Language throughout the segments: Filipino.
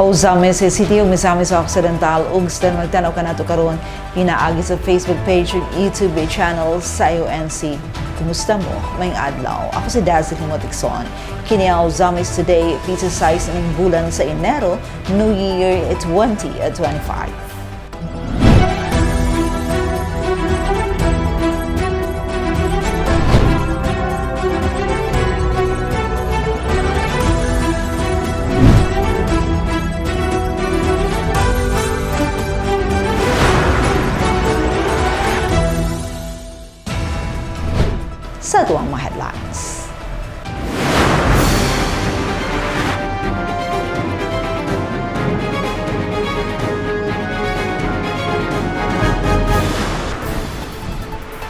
Pausamis sa City ug Misamis Occidental ug stan magtanaw ka nato karon hinaagi sa Facebook page ug YouTube channel sa UNC. Kumusta mo? May adlaw. Ako si Dazzle Himotikson. Kini ang Zamis today, pizza size ng bulan sa Enero, New Year 2025. Sa tuwang mga headlines.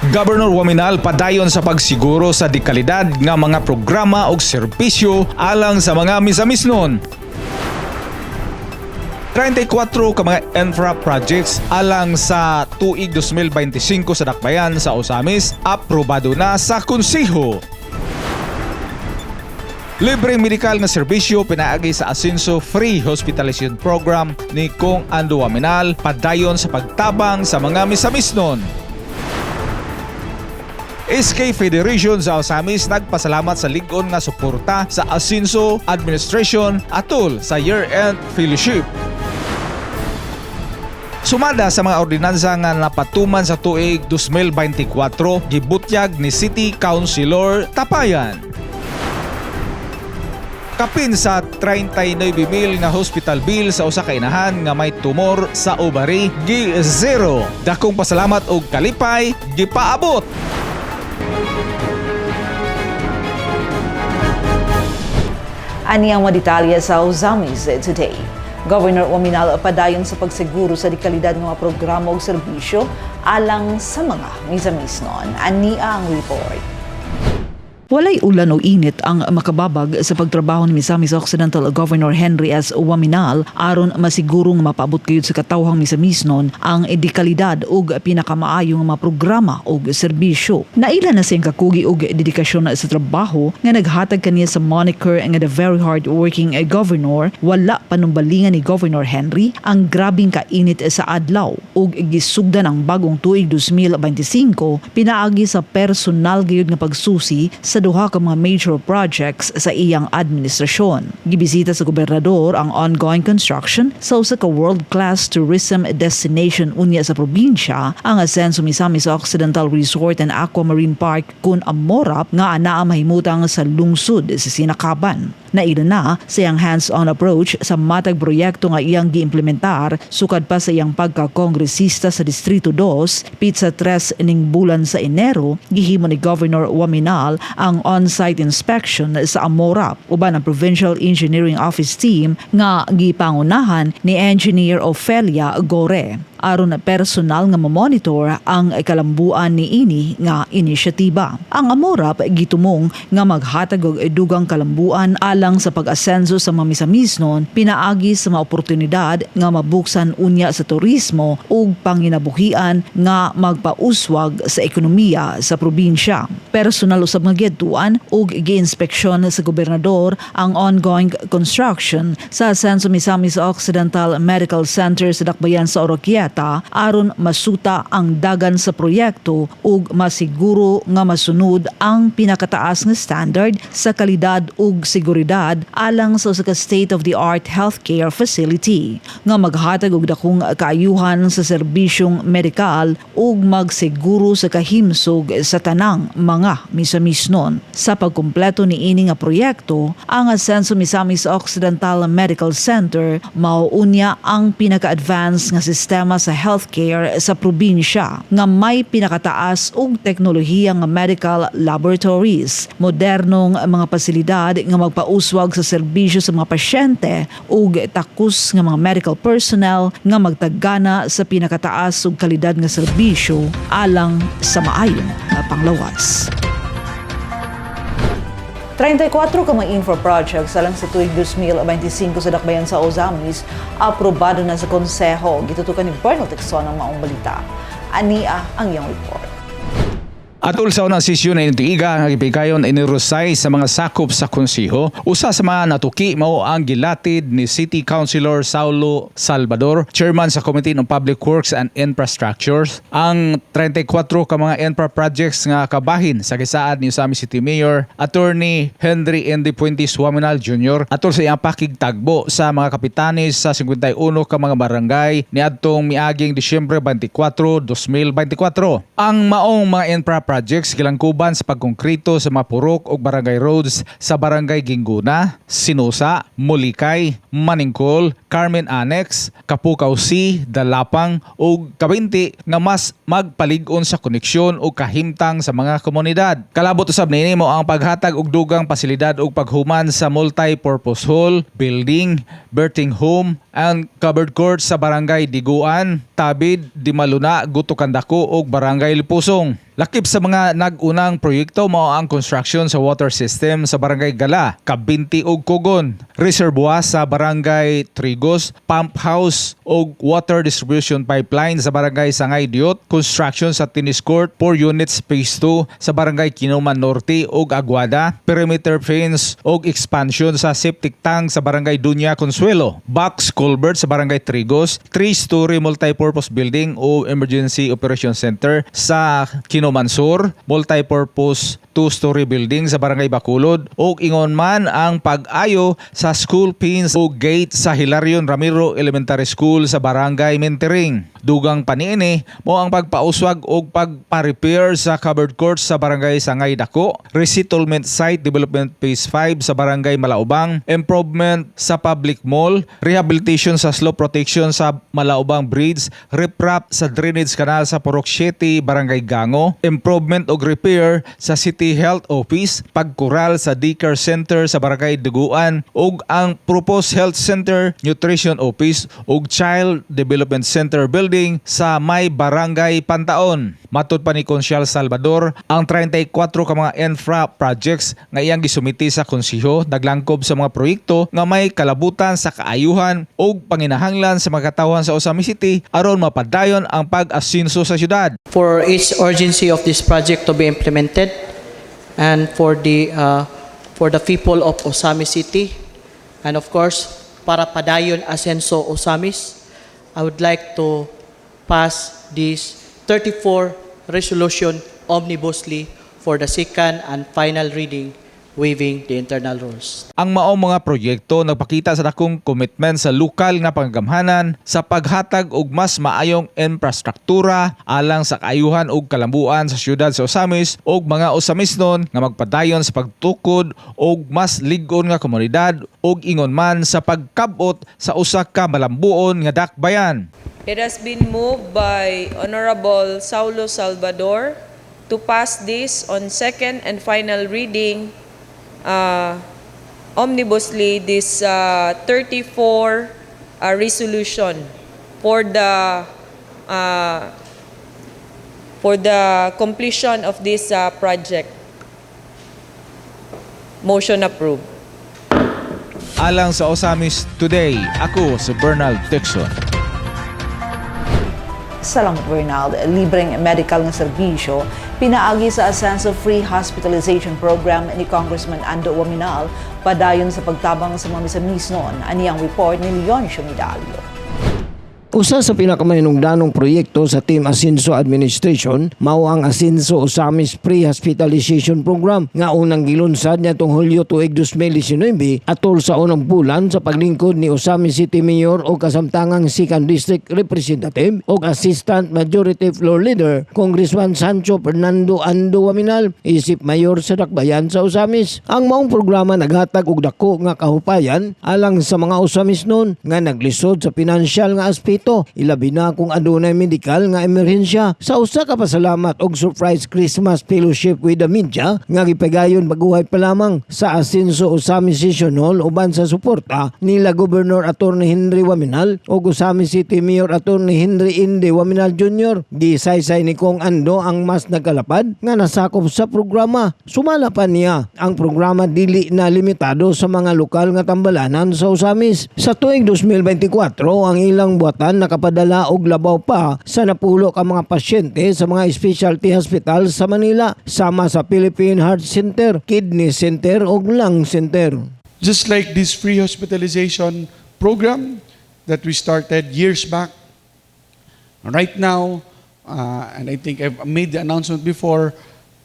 Governor Waminal padayon sa pagsiguro sa dekalidad nga mga programa ug serbisyo alang sa mga misamisnon. 34 ka mga infra projects alang sa tuig 2025 sa Dakbayan sa Osamis aprobado na sa konseho. Libreng medikal nga serbisyo pinaagi sa Asinso Free Hospitalization Program ni Kong Ando Waminal padayon sa pagtabang sa mga misamisnon. SK Federation sa Osamis nagpasalamat sa ligon nga suporta sa Asinso Administration atol sa year-end fellowship. Sumada sa mga ordinansa nga napatuman sa tuig 2024, gibutyag ni City Councilor Tapayan. Kapin sa 39,000 nga hospital bill sa usa ka inahan nga may tumor sa ovary gi zero. Dakong pasalamat og kalipay gipaabot. Ani ang mga detalye sa Uzamis today. Governor Waminal padayon sa pagsiguro sa dekalidad ng mga programa ug serbisyo alang sa mga misamisnon. Ani ang report. Walay ulan o init ang makababag sa pagtrabaho ni Misamis Occidental Governor Henry S. Waminal aron masigurong mapaabot kayod sa katawhang misamisnon ang edikalidad ug pinakamaayong mga programa ug serbisyo. Naila na siyang kakugi ug dedikasyon sa trabaho nga naghatag kaniya sa moniker nga the very hard working governor wala panumbalingan ni Governor Henry ang grabing kainit sa adlaw ug gisugdan ang bagong tuig 2025 pinaagi sa personal gayud nga pagsusi sa duha ka mga major projects sa iyang administrasyon. Gibisita sa gobernador ang ongoing construction sa usa ka world-class tourism destination unya sa probinsya ang Asenso Misamis Occidental Resort and Aquamarine Park kun Amorap nga anaa mahimutang sa lungsod sa Sinakaban. Naila na sa iyang hands-on approach sa matag proyekto nga iyang giimplementar sukad pa sa iyang pagka-kongresista sa Distrito 2, pizza 3 ning bulan sa Enero, gihimo ni Governor Waminal ang on-site inspection sa Amorap uban ang Provincial Engineering Office team nga gipangunahan ni Engineer Ofelia Gore aron na personal nga mamonitor ang kalambuan ni ini nga inisyatiba. Ang Amorap gitumong nga maghatag og dugang kalambuan alang sa pag-asenso sa mamisamisnon pinaagi sa mga oportunidad nga mabuksan unya sa turismo ug panginabuhian nga magpauswag sa ekonomiya sa probinsya. Personal usab nga giyadtuan ug giinspeksyon sa gobernador ang ongoing construction sa Senso Misamis Occidental Medical Center sa Dakbayan sa Oroquieta aron masuta ang dagan sa proyekto ug masiguro nga masunod ang pinakataas nga standard sa kalidad ug seguridad alang sa usa ka state-of-the-art healthcare facility nga maghatag og dakong kaayuhan sa serbisyong medikal ug magsiguro sa kahimsog sa tanang mga misamisnon. Sa pagkumpleto ni ini nga proyekto, ang Asenso Misamis Occidental Medical Center mauunya ang pinaka-advanced nga sistema sa healthcare sa probinsya nga may pinakataas ug teknolohiya nga medical laboratories, modernong mga pasilidad nga magpauswag sa serbisyo sa mga pasyente ug takus nga mga medical personnel nga magtagana sa pinakataas ug kalidad nga serbisyo alang sa maayong panglawas. 34 ka mga infra projects alang sa tuig 2025 sa Dakbayan sa Ozamis, aprobado na sa konseho. Gitutukan ni Bernal Texon ang maong balita. Ania ang iyong report. Atol sa unang sesyon na intiiga nga gipigayon inirusay sa mga sakop sa konsiho, usa sa mga natuki mao ang gilatid ni City Councilor Saulo Salvador, chairman sa Committee on Public Works and Infrastructures, ang 34 ka mga infra projects nga kabahin sa gisaad ni Usami City Mayor Attorney Henry Andy Puentes Waminal Jr. atol sa iyang pakigtagbo sa mga kapitanes sa 51 ka mga barangay ni adtong miaging Disyembre 24, 2024. Ang maong mga infra projects gilangkuban sa pagkonkrito sa mga purok o barangay roads sa barangay Ginguna, Sinusa, Mulikay, Maningkol, Carmen Annex, Kapukaw C, Dalapang o Kabinti nga mas magpalig-on sa koneksyon o kahimtang sa mga komunidad. Kalabot usab nini mo ang paghatag og dugang pasilidad o paghuman sa multi-purpose hall, building, birthing home, and covered court sa barangay Diguan, Tabid, Dimaluna, Gutukandako ug barangay Lipusong. Lakip sa mga nag-unang proyekto mao ang construction sa water system sa Barangay Gala, Kabinti ug Kugon, reservoir sa Barangay Trigos, pump house ug water distribution pipeline sa Barangay Sangay Diot, construction sa tennis court 4 units phase 2 sa Barangay Kinuman Norte ug Aguada, perimeter fence ug expansion sa septic tank sa Barangay Dunya Consuelo, box culvert sa Barangay Trigos, 3-story multipurpose building o emergency operation center sa Kinuman Sur, multipurpose two-story building sa Barangay Bacolod. Ug ingon man ang pag-ayo sa school pins o gate sa Hilarion Ramiro Elementary School sa Barangay Mentering. Dugang paniini mo ang pagpauswag og pagpa-repair sa covered courts sa Barangay Sangay Dako, resettlement site development phase 5 sa Barangay Malaubang, improvement sa public mall, rehabilitation sa slope protection sa Malaubang Bridge, riprap sa drainage canal sa Purok 7, Barangay Gango, improvement og repair sa City Health Office, pagkural sa daycare center sa Barangay Duguan. Ug ang Proposed Health Center, Nutrition Office. Ug Child Development Center building sa May Barangay Pantaon. Matod pa ni Konsyal Salvador, ang 34 ka mga infra projects nga iyang gisumiti sa konsiho naglangkob sa mga proyekto nga may kalabutan sa kaayuhan ug panginahanglan sa mga katawan sa Osami City aron mapadayon ang pag-asinso sa syudad. for its urgency of this project to be implemented and for the uh, for the people of Osami City and of course para padayon asenso Osamis I would like to pass this 34 resolution omnibusly for the second and final reading waiving the internal rules Ang maong mga proyekto nagpakita sa dakong commitment sa lokal nga panggamhanan sa paghatag og mas maayong infrastruktura alang sa kaayuhan ug kalambuan sa syudad sa Osamis ug mga Osamisnon nga magpadayon sa pagtukod og mas lig-on nga komunidad ug ingon man sa pagkabot sa usa ka malambuon nga dakbayan. It has been moved by Honorable Saulo Salvador to pass this on second and final reading uh, omnibusly this uh, 34 uh, resolution for the uh, for the completion of this uh, project. Motion approved. Alang sa Osamis Today, ako si Bernal Dixon. Salamat Bernald, libreng medical nga serbisyo pinaagi sa Ascenso Free Hospitalization Program ni Congressman Ando Waminal padayon sa pagtabang sa mga misamis noon. Ani ang report ni Leoncio Midalio. Usa sa pinakamayinungdanong proyekto sa Team Asinso Administration mao ang Asinso Osamis Pre-Hospitalization Program nga unang gilunsad niadtong Hulyo tuig 2019 atol sa unang bulan sa paglingkod ni Osamis City Mayor o kasamtangang 2nd District Representative o Assistant Majority Floor Leader Congressman Sancho Fernando Ando Waminal isip mayor sa Dakbayan sa Osamis. Ang maong programa naghatag og dako nga kahupayan alang sa mga Osamis noon nga naglisod sa pinansyal nga aspeto ilabi na kung adunay medikal nga emerhensya sa usa ka pasalamat og surprise Christmas fellowship with the media nga gipagayon baguhay pa lamang sa Asinso Usami Session Hall uban sa suporta nila Governor Attorney Henry Waminal o Usami City Mayor Attorney Henry Inde Waminal Jr. Gisaysay ni Kong Ando ang mas nagkalapad nga nasakop sa programa. Sumala pa niya ang programa dili na limitado sa mga lokal nga tambalanan sa Usamis. Sa tuig 2024 ang ilang buhatan kasalukuyan nakapadala og labaw pa sa napulo ka mga pasyente sa mga specialty hospital sa Manila sama sa Philippine Heart Center, Kidney Center ug Lung Center. Just like this free hospitalization program that we started years back, right now, uh, and I think I've made the announcement before,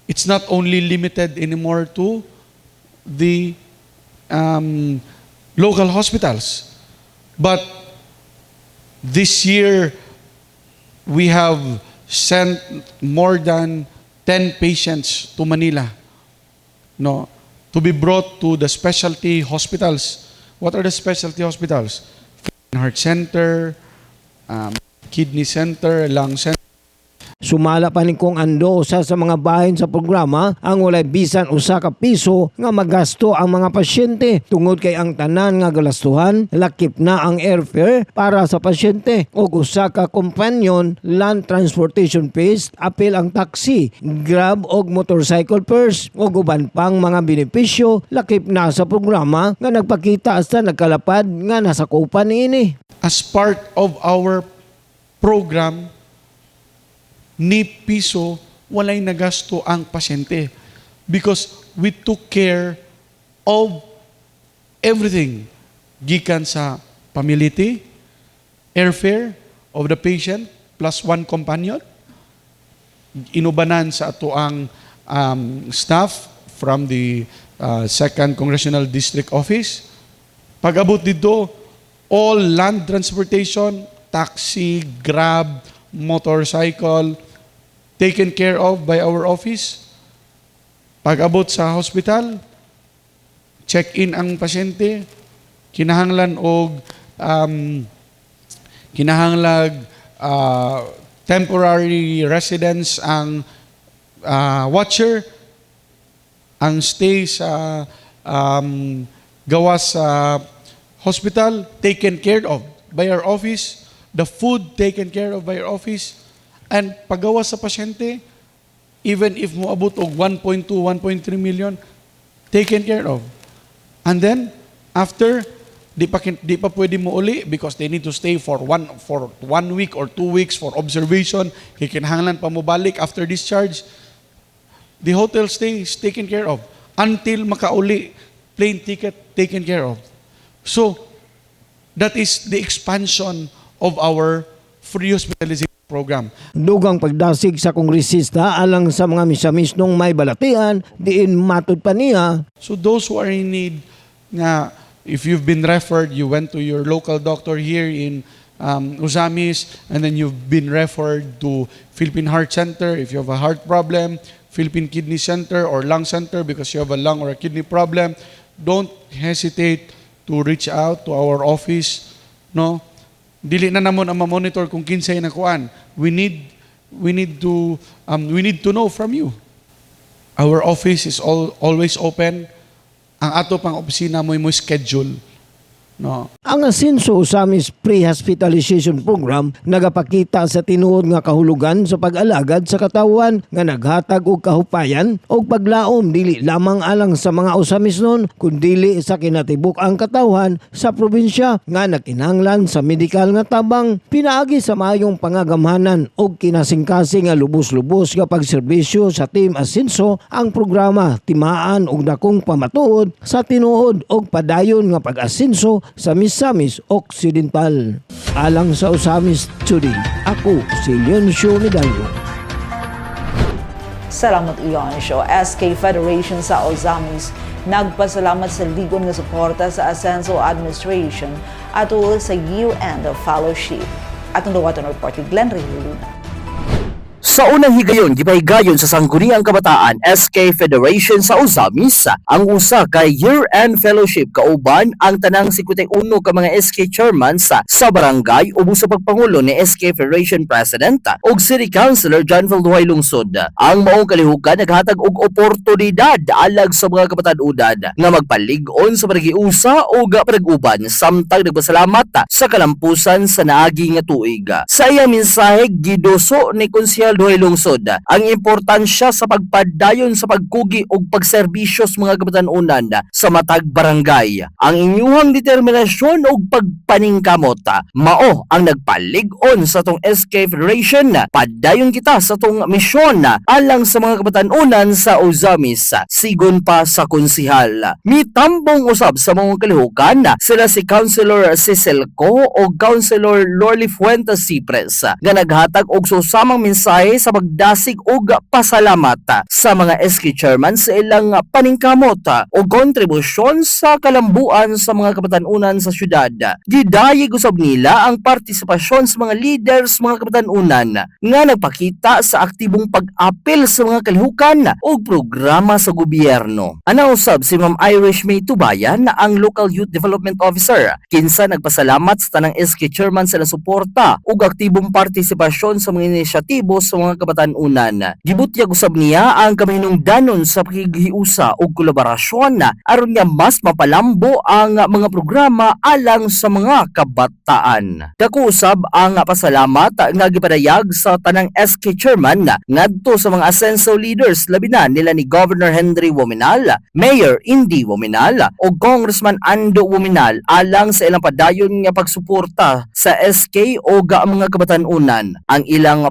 it's not only limited anymore to the um, local hospitals, but this year we have sent more than 10 patients to Manila no, to be brought to the specialty hospitals. What are the specialty hospitals? Heart Center, um, Kidney Center, Lung Center. Sumala pa ni kung ando usa sa mga bahin sa programa ang walay bisan usa ka piso nga magasto ang mga pasyente. Tungod kay ang tanan nga galastuhan lakip na ang airfare para sa pasyente. Ug usa ka companion land transportation fees apil ang taxi, grab ug motorcycle fares ug uban pang mga benepisyo lakip na sa programa nga nagpakita hasta nagkalapad nga nasakupan niini. As part of our program, ni piso walay nagasto ang pasyente. Because we took care of everything. Gikan sa pamility, airfare of the patient plus one companion, inubanan sa ato ang um, staff from the uh, second congressional district office. Pag-abot dito, all land transportation, taxi, grab, motorcycle, taken care of by our office. Pag-abot sa hospital, check-in ang pasyente, kinahanglan og um, kinahanglag uh, temporary residence ang uh, watcher, ang stay sa um, gawas sa hospital taken care of by our office, the food taken care of by our office, and paggawas sa pasyente, even if moabot og 1.2, 1.3 million, taken care of. And then, after, di pa, di pa pwede mo uli because they need to stay for one, for one week or two weeks for observation. Kikinahanglan pa mo balik after discharge. The hotel stay is taken care of until makauli, plane ticket taken care of. So, that is the expansion of our free hospitalization program. Dugang pagdasig sa kongresista alang sa mga misamisnong may balatian, diin matud pa niya So those who are in need, nga, if you've been referred, you went to your local doctor here in um, Usamis, and then you've been referred to Philippine Heart Center if you have a heart problem, Philippine Kidney Center or Lung Center because you have a lung or a kidney problem, don't hesitate to reach out to our office, no? Dili na namon ang monitor kung kinsay na kuan. We need we need to um, we need to know from you. Our office is all, always open. Ang ato pang opisina mo mo schedule. No. Ang Asinso Usamis Pre-Hospitalization Program nagapakita sa tinuod nga kahulugan sa pag-alagad sa katawan nga naghatag og kahupayan og paglaom dili lamang alang sa mga Usamisnon kundili sa kinatibuk ang katawan sa probinsya nga nakinanglan sa medikal nga tabang pinaagi sa mayong pangagamhanan og kinasingkasing nga lubos-lubos nga pagserbisyo sa Team Asinso ang programa timaan og dakong pamatuod sa tinuod og padayon nga pag-asinso sa Misamis Occidental. Alang sa Usamis Today, ako si Leoncio Medallo. Salamat show. SK Federation sa Ozamis nagpasalamat sa ligon nga suporta sa Ascenso Administration at sa UN Fellowship. Atong dawatan report ni Glenn Ray. Sa unang higayon, gipahigayon sa Sangguniang Kabataan SK Federation sa Usamis, ang usa kay year-end fellowship kauban ang tanang 51 ka mga SK chairman sa, sa barangay ubo sa pagpangulo ni SK Federation President ug City Councilor John Valduhay Lungsod. Ang maong kalihukan naghatag og oportunidad alag sa mga kabataan-udad nga magpalig-on sa panagiusa o panaguban samtang nagpasalamat sa kalampusan sa naagi nga tuig. Sa iyang mensahe gidoso ni Konsyal Duhay Lungsod ang importansya sa pagpadayon sa pagkugi ug pagserbisyo sa mga kabatanunan sa matag barangay. Ang inyuhang determinasyon ug pagpaningkamot mao ang nagpalig-on sa tong SK Federation padayon kita sa tong misyon alang sa mga kabatanunan sa Ozamis sigon pa sa konsihal. Mitambong usab sa mga kalihukan sila si Councilor Cecil Co o Councilor Lorly Fuentes Cipres nga naghatag og susamang mensahe sa pagdasig og pasalamat sa mga SK chairman sa ilang paningkamot o kontribusyon sa kalambuan sa mga kabatanunan sa syudad. Gidayig usab nila ang partisipasyon sa mga leaders mga kabatanunan nga nagpakita sa aktibong pag-apil sa mga kalihukan o programa sa gobyerno. Ana usab si Ma'am Irish May Tubayan ang Local Youth Development Officer kinsa nagpasalamat sa tanang SK chairman sa suporta ug aktibong partisipasyon sa mga inisyatibo sa mga kabatanunan. Gibutyag usab niya ang kamahinungdanon sa pakigiusa ug kolaborasyon aron nga mas mapalambo ang mga programa alang sa mga kabataan. Dako ang pasalamat nga gipadayag sa tanang SK chairman ngadto sa mga Asenso leaders labi na nila ni Governor Henry Wominal, Mayor Indy Wominal o Congressman Ando Wominal alang sa ilang padayon nga pagsuporta sa SK o ga mga kabatanunan. Ang ilang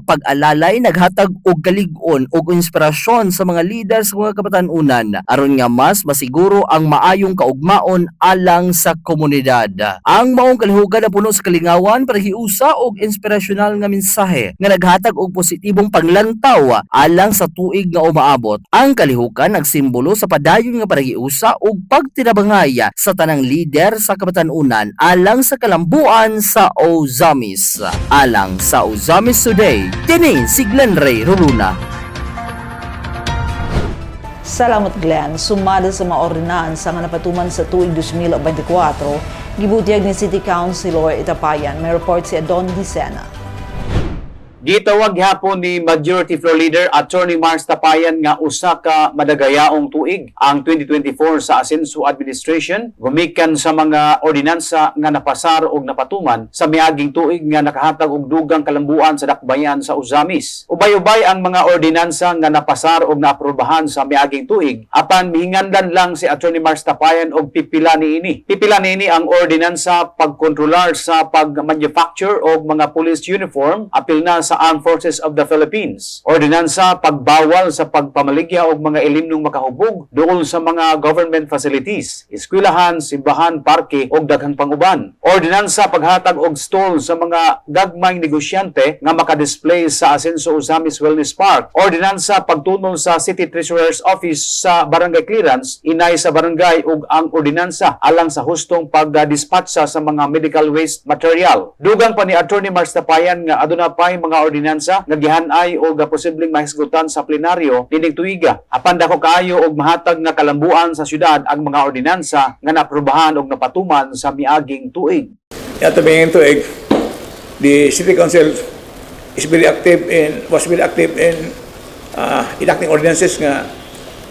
pag-alalay naghatag og kalig-on ug inspirasyon sa mga leader sa mga kabatanunan aron nga mas masiguro ang maayong kaugmaon alang sa komunidad. Ang maong kalihugan na puno sa kalingawan para hiusa og inspirasyonal nga mensahe nga naghatag og positibong panglantaw alang sa tuig nga umaabot. Ang kalihukan nagsimbolo sa padayon nga paragiusa ug pagtinabangay sa tanang lider sa kabatanunan alang sa kalambuan sa Ozamis. Alang sa Ozamis Today, kini si Glenn Ray Ruluna. Salamat Glenn. Sumada sa mga ordinansa nga napatuman sa tuig 2024, gibutyag ni City Councilor Itapayan. May report si Adon Dicena. Gitawag hapon ni Majority Floor Leader Attorney Mars Tapayan nga usa ka madagayaong tuig ang 2024 sa Asenso Administration gumikan sa mga ordinansa nga napasar og napatuman sa miaging tuig nga nakahatag og dugang kalambuan sa dakbayan sa Uzamis. Ubay-ubay ang mga ordinansa nga napasar og naaprobahan sa miaging tuig apan mihingandan lang si Attorney Mars Tapayan og pipila niini. Pipila niini ang ordinansa pagkontrolar sa pag-manufacture og mga police uniform apil na sa Armed Forces of the Philippines. Ordinansa pagbawal sa pagpamaligya og mga ilimnong makahubog doon sa mga government facilities, eskwelahan, simbahan, parke ug daghang panguban. Ordinansa paghatag og stall sa mga gagmayng negosyante nga makadisplay sa Asenso Usamis Wellness Park. Ordinansa pagtunol sa City Treasurer's Office sa barangay clearance, inay sa barangay ug ang ordinansa alang sa hustong pagdispatcha sa mga medical waste material. Dugang pa ni Attorney Mars Tapayan nga aduna pay mga ordinansa nga gihanay o ga posibleng mahisgutan sa plenaryo dinig tuiga. Apan dako kaayo og mahatag nga kalambuan sa syudad ang mga ordinansa nga naprobahan og napatuman sa miaging tuig. Yato bingin tuig, the city council is very active in was very active in uh, enacting ordinances nga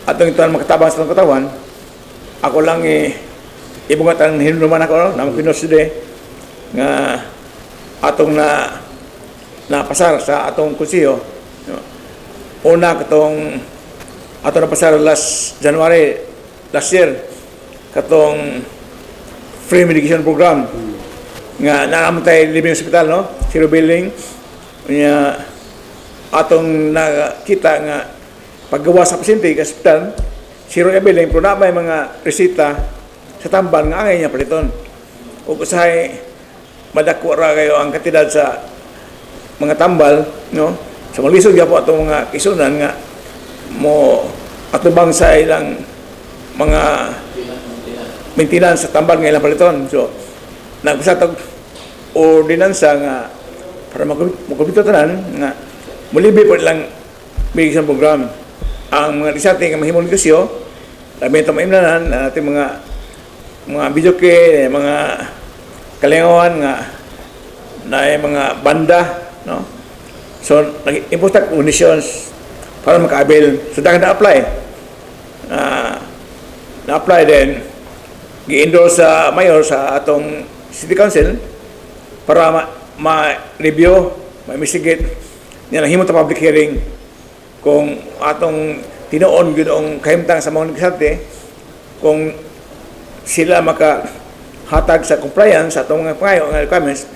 atong ito makatabang sa katawan. Ako lang eh, ibungat ang hinunuman ako, na pinoside nga atong na napasar sa atong konsiyo. Una katong ato napasar last January last year katong free medication program. Nga naamon tayo living hospital no? Zero billing. Nya atong nakita nga paggawa sa pasyente sa hospital zero billing pero na may mga resita sa tambal nga angay niya paliton ug usahay madako ra kayo ang katidad sa mga tambal no? So, malisod po atong mga kisunan nga mo atubang sa ilang mga maintenance sa tambal nga ilang paliton. So nagpasatog ordinansa nga para magkabito tanan nga mulibi po lang bigyan program. Ang mga disate nga mahimong negosyo labi ito maimnanan na natin mga mga video kay mga kalingawan nga na mga banda no? So nag-impose na conditions para makaabil so dahil na-apply. Uh, na-apply din gi-endorse sa mayor sa atong city council para ma- ma-review, ma-investigate. Nga nahimo ta public hearing kung atong tinuon gyud ang kahimtang sa mga negosyante kung sila maka hatag sa compliance sa atong mga pangayo nga requirements.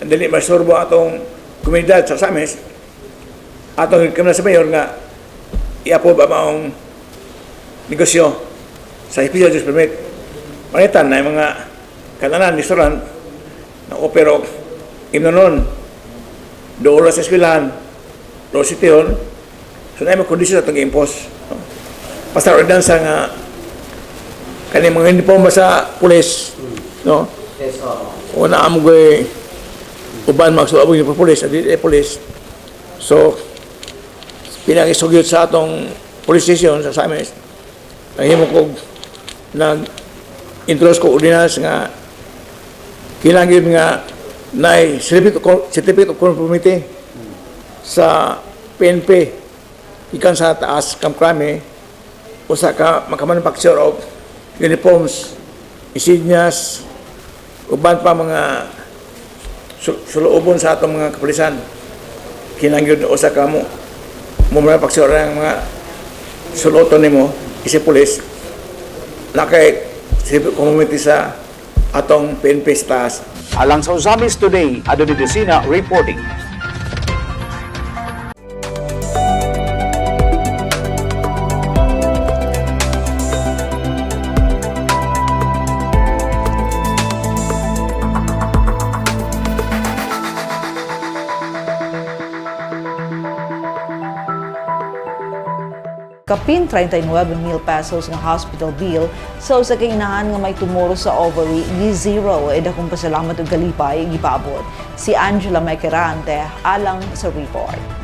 Dili masurbo atong komunidad sa Samis atong rekomenda sa mayor nga iapo ba maong negosyo sa special use permit. Panitan na yung mga kananan, restaurant na opero imnonon doon sa eskwelahan doon sa sitihon so na yung mga kondisyon na itong impose basta ordinansa nga kani mga uniform ba sa pulis no? Una amo ko uban magsulabog yung pulis at di pulis so pinakisugyot sa atong police station sa Samis nahimo ko nag introduce ko ordinance nga kinangin nga na certificate of- conformity sa PNP ikan sa taas kam krami usa ka makamanufacture of uniforms insignias uban pa mga sul- suluubon sa atong mga kapulisan. Kinangin usa ka mo. Mo manufacture ng mga suluton nimo isi pulis na kay certificate of conformity sa atong PNP sa taas Alang sa Usamis Today, Adoni Desina reporting. Kapin 39 mil pesos nga hospital bill. Sa usa nga may tumoro sa ovary gi zero. Ed akong pasalamat ug galipay gipaabot si Angela Mequerante alang sa report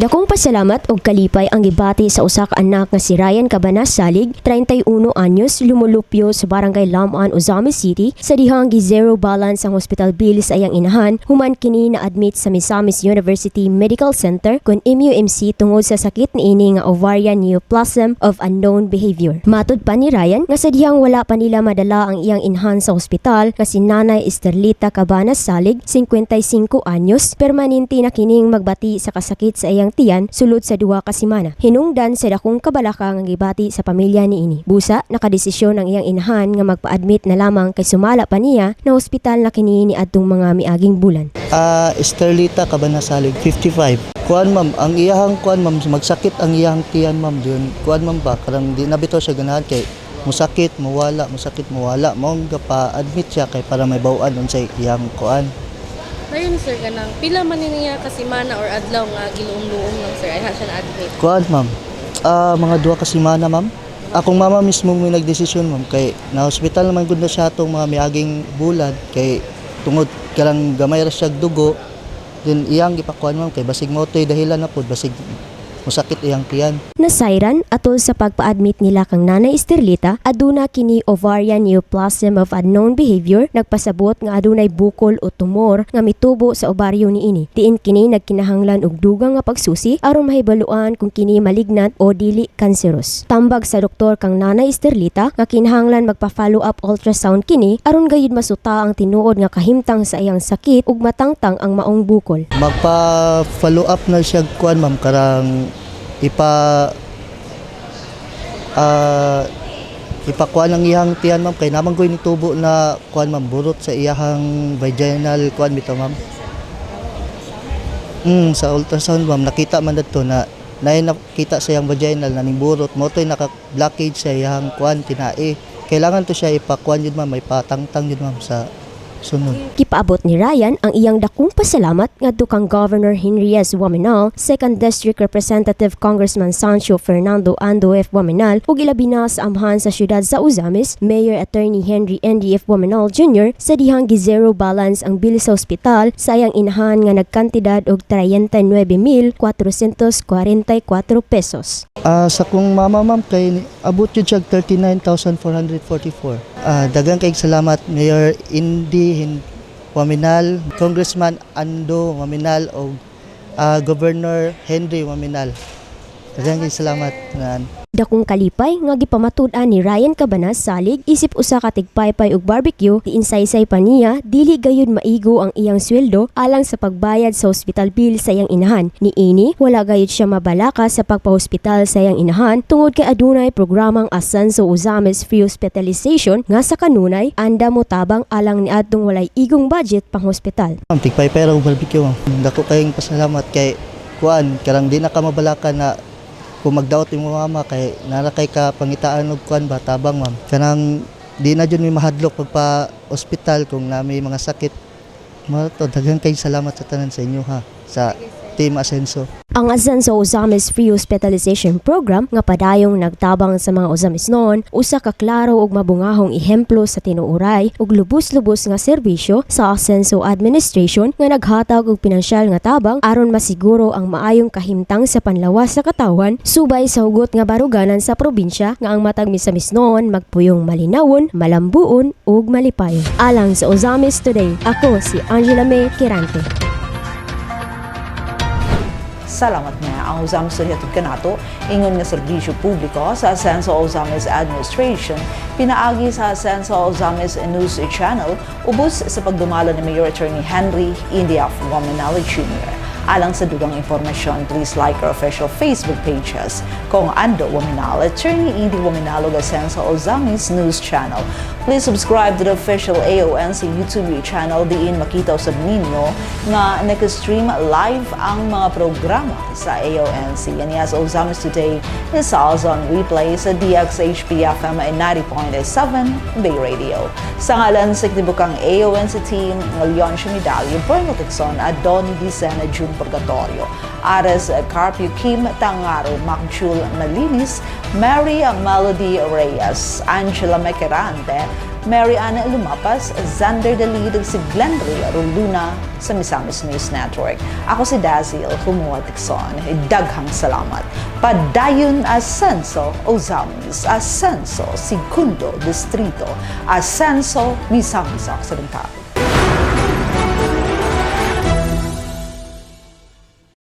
Dakong pasalamat og kalipay ang gibati sa usa ka anak nga si Ryan Cabanas Salig, 31 anyos, lumulupyo sa barangay Lamaan, Ozami City sa dihang gi zero balance ang hospital bill sa iyang inahan human kini na admit sa Misamis University Medical Center kun MUMC tungod sa sakit niini nga ovarian neoplasm of unknown behavior. Matud pa ni Ryan nga sa dihang wala pa nila madala ang iyang inahan sa ospital nga si Nanay Esterlita Cabanas Salig, 55 anyos, permanente na kining magbati sa kasakit sa iyang tiyan sulod sa duha ka semana. Hinungdan sa dakong kabalaka nga gibati sa pamilya niini. Busa nakadesisyon ang iyang inahan nga magpa-admit na lamang kay sumala pa niya na ospital na kini ni adtong mga miaging bulan. Ah, Esterlita Cabanasalig, 55. Kuan ma'am, ang iyahang kuan ma'am, magsakit ang iyahang tiyan ma'am diyon. Kuan ma'am ba, karang di nabito siya ganahan kay musakit, mawala, musakit, mawala. Mong gapa-admit siya kay para may bawaan sa iyang kuan. Dayon sir kanang pila man niya kasi mana or adlaw nga giluom-luom lang sir ay siya na admit. Kuan ma'am, ah, mga duha ka semana ma'am. Akong mama mismo may nagdesisyon ma'am kay na hospital naman gud na siya atong mga miaging bulan kay tungod karang gamay ra siya dugo then iyang gipakuan ma'am kay basig mo to'y dahilan na pod basig musakit iyang tiyan. Nasairan atol sa pagpa-admit nila kang Nanay Esterlita aduna kini ovarian neoplasm of unknown behavior nagpasabot nga adunay bukol o tumor nga mitubo sa ovaryo niini. Diin kini nagkinahanglan og dugang nga pagsusi aron mahibaluan kung kini malignant o dili cancerous. Tambag sa doktor kang Nanay Esterlita nga kinahanglan magpa-follow up ultrasound kini aron gayud masuta ang tinuod nga kahimtang sa iyang sakit ug matangtang ang maong bukol. Magpa-follow up na siya kuan ma'am karang ipa ah ipakuan ang iyang tiyan ma'am kay naman ko tubo na kuan ma'am burot sa iyang vaginal kuan bitaw ma'am. Mm, sa ultrasound ma'am nakita man dito na nay nakita sa iyang vaginal na burot mo to'y naka blockage sa iyang kuan tinae. Kailangan to siya ipakuan yun ma'am may patangtang yun ma'am sa sunod. Gipaabot ni Ryan ang iyang dakong pasalamat ngadto kang Governor Henriez Waminal, 2nd District Representative Congressman Sancho Fernando Ando F. Waminal ug ilabi sa amhan sa syudad sa Uzamis, Mayor Attorney Henry Andy F. Waminal Jr. sa dihang gi zero balance ang bill sa ospital sa iyang inahan nga nagkantidad og 39,444 pesos. Ah, sa kong mama ma'am kay abot yun siya 39,444. Ah, dagang kay salamat Mayor Indy Hin Waminal, Congressman Ando Waminal o ah, Governor Henry Waminal. Dagang kay salamat nan. Dakong kalipay nga gipamatud-an ni Ryan Cabanas salig isip usa ka tigpaypay ug barbecue giinsaysay pa niya dili gayud maigo ang iyang sweldo alang sa pagbayad sa hospital bill sa iyang inahan. Ni ini wala gayud siya mabalaka sa pagpa-hospital sa iyang inahan tungod kay adunay programang Asenso Uzames Free Hospitalization nga sa kanunay anda mo tabang alang ni adtong walay igong budget pang hospital. Ma'am, tigpay pera ug barbecue. Dako kayong pasalamat kay kuan karang di na ka mabalakan na kung magdaot mo mama kay nara kay ka pangitaan og kuan ba tabang ma'am. Kanang di na jud mi mahadlok pagpa ospital kung na may mga sakit. Mo to daghang kay salamat sa tanan sa inyo ha sa Team Asenso. Ang Asenso Uzames Free Hospitalization Program nga padayong nagtabang sa mga Uzamis noon, usa ka klaro ug mabungahong ehemplo sa tinuuray ug lubos-lubos nga serbisyo sa Asenso Administration nga naghatag og pinansyal nga tabang aron masiguro ang maayong kahimtang sa panlawas sa katawan subay sa hugot nga baruganan sa probinsya nga ang matag misamis noon magpuyong malinawon, malambuon ug malipayon. Alang sa Uzamis Today, ako si Angela May Kirante. Salamat nga ang Uzam Suryatud Kanato, ingon nga serbisyo publiko sa Asenso Ozames Administration, pinaagi sa Asenso Ozames News Channel, ubos sa pagdumalo ni Mayor Attorney Henry India Womanali Jr. Alang sa dugang informasyon, please like our official Facebook pages kung Ando Waminal, Attorney Indy Waminalo Asenso Ozames News Channel. Please subscribe to the official AONC YouTube channel diin makita usab ninyo nga nag-stream live ang mga programa sa AONC. Yan yes, Ozames Today is also on replay sa DXHP FM 90.7 Bay Radio. Sa ngalan sa kitibukang AONC team, Leon Shumidalio, Bruno Tixon at Donnie Dicena June Purgatorio. Ares Carpio Kim Tangaro, Macjul Malinis, Mary Melody Reyes, Angela Mequerante, Mary Ana Lumapas, Xander Dalid, si Glenn Ray Luna sa Misamis News Network. Ako si Dazil Humuwa Tixon. Daghang salamat. Padayon Ascenso, Ozamis, Ascenso, Segundo Distrito, Ascenso, Misamis Occidental.